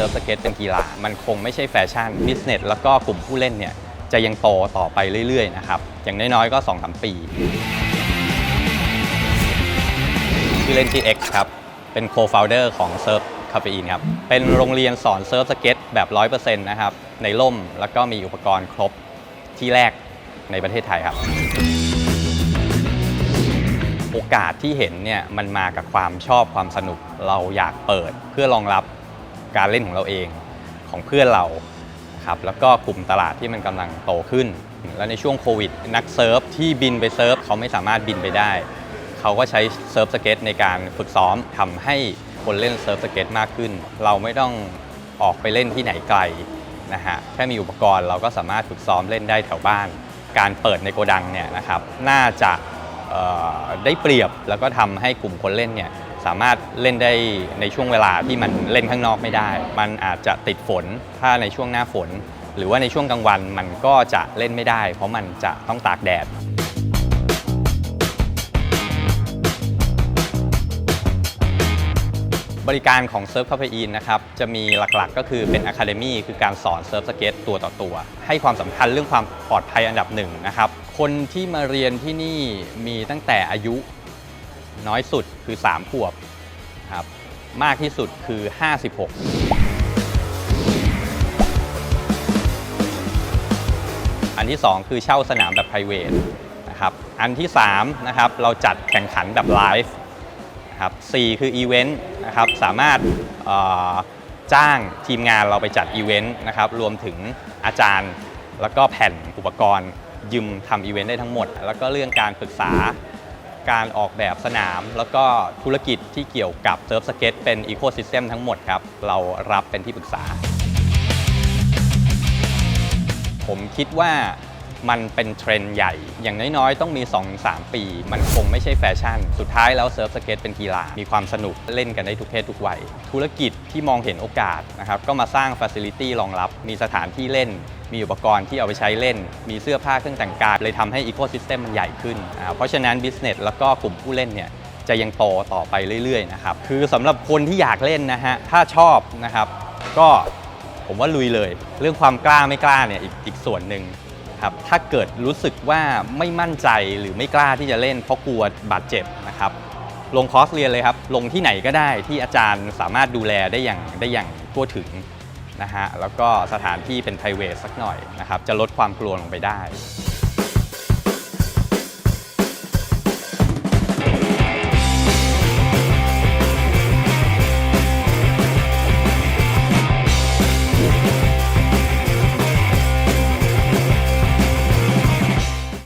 ซิร์ฟสเก็ตเป็นกีฬา มันคงไม่ใช่แฟชั่นบิสเนสแล้วก็กลุ่มผู้เล่นเนี่ยจะยังโตต่อไปเรื่อยๆนะครับอย่างน้อยๆก็ 2-3 ปีชื่อเล่นชื่อ X ครับ เป็น co-founder ของเซิร์ฟคาเฟอีนครับ เป็นโรงเรียนสอนเซิร์ฟสเก็ตแบบ 100%นะครับ ในร่มแล้วก็มีอุปกรณ์ครบที่แรกในประเทศไทยครับ โอกาสที่เห็นเนี่ยมันมากับความชอบความสนุกเราอยากเปิดเพื่อรองรับ การเล่นของเราเองของเพื่อนเราครับแล้วก็กลุ่มตลาดที่มันกำลังโตขึ้น แล้วในช่วงโควิด นักเซิร์ฟที่บินไปเซิร์ฟเขาไม่สามารถบินไปได้ เขาก็ใช้เซิร์ฟสเก็ตในการฝึกซ้อมทำให้คนเล่นเซิร์ฟสเก็ตมากขึ้น เราไม่ต้องออกไปเล่นที่ไหนไกลนะฮะแค่มีอุปกรณ์เราก็สามารถฝึกซ้อมเล่นได้แถวบ้าน การเปิดในโกดังเนี่ยนะครับน่าจะได้เปรียบแล้วก็ทำให้กลุ่มคนเล่นเนี่ย สามารถเล่นได้ในช่วงเวลาที่มันเล่นข้างนอกไม่ได้ มันอาจจะติดฝนถ้าในช่วงหน้าฝน หรือว่าในช่วงกลางวันมันก็จะเล่นไม่ได้ เพราะมันจะต้องตากแดดบริการของเซิร์ฟคาเฟอีนนะครับจะมีหลักๆ ก็คือเป็นอะคาเดมีคือการสอนเซิร์ฟสเก็ตตัวต่อตัว ให้ความสำคัญเรื่องความปลอดภัยอันดับหนึ่งนะครับ คนที่มาเรียนที่นี่มีตั้งแต่อายุ น้อยสุดคือ 3 ขวบครับมากที่สุดคือ 56 อันที่ 2 คือเช่าสนามแบบ p r i v a t นะครับอันที่3นะครับเราจัดแข่งขันแบบไลฟ์นะครับ4คืออีเวนต์นะครับสามารถจ้างทีมงานเราไปจัดอีเวนต์นะครับรวมถึงอาจารย์ แล้วก็แผ่นอุปกรณ์ยืมทำอีเวนต์ได้ทั้งหมด แล้วก็เรื่องการปรึกษา การออกแบบสนาม แล้วก็ธุรกิจที่เกี่ยวกับเซิร์ฟสเก็ตเป็นอีโค y ิสเต็มทั้งหมดครับ เรารับเป็นที่ปรึกษา ผมคิดว่ามันเป็นเทรนด์ใหญ่ อย่างน้อยๆ ต้องมี 2-3 ปี มันคงไม่ใช่แฟชั่น สุดท้ายแล้วเซิร์ฟสเก็ตเป็นกีฬา มีความสนุกเล่นกันได้ทุกเพศทุกวัย ธุรกิจที่มองเห็นโอกาสนะครับ ก็มาสร้างฟ a ซิลิตี้รองรับ มีสถานที่เล่น มีอุปกรณ์ที่เอาไปใช้เล่น มีเสื้อผ้าเครื่องแต่งกาย เลยทำให้อีโค y ิสเต็มมันใหญ่ขึ้น เพราะฉะนั้นบิสเนสแล้วก็กลุ่มผู้เล่นเนี่ยจะยังโตต่อไปเรื่อยๆนะครับ คือสำหรับคนที่อยากเล่นนะฮะ ถ้าชอบนะครับ ก็ผมว่าลุยเลย เรื่องความกล้าไม่กล้าเนี่ยอีกอีกส่วนหนึ่งครับ ถ้าเกิดรู้สึกว่าไม่มั่นใจหรือไม่กล้าที่จะเล่นเพราะกลัวบาดเจ็บนะครับลงคอร์สเรียนเลยครับ ลงที่ไหนก็ได้ที่อาจารย์สามารถดูแลได้อย่างได้อย่างทั่วถึง นะฮะแล้วก็สถานที่เป็น p r i v a t สักหน่อยนะครับจะลดความกลัวลงไปได้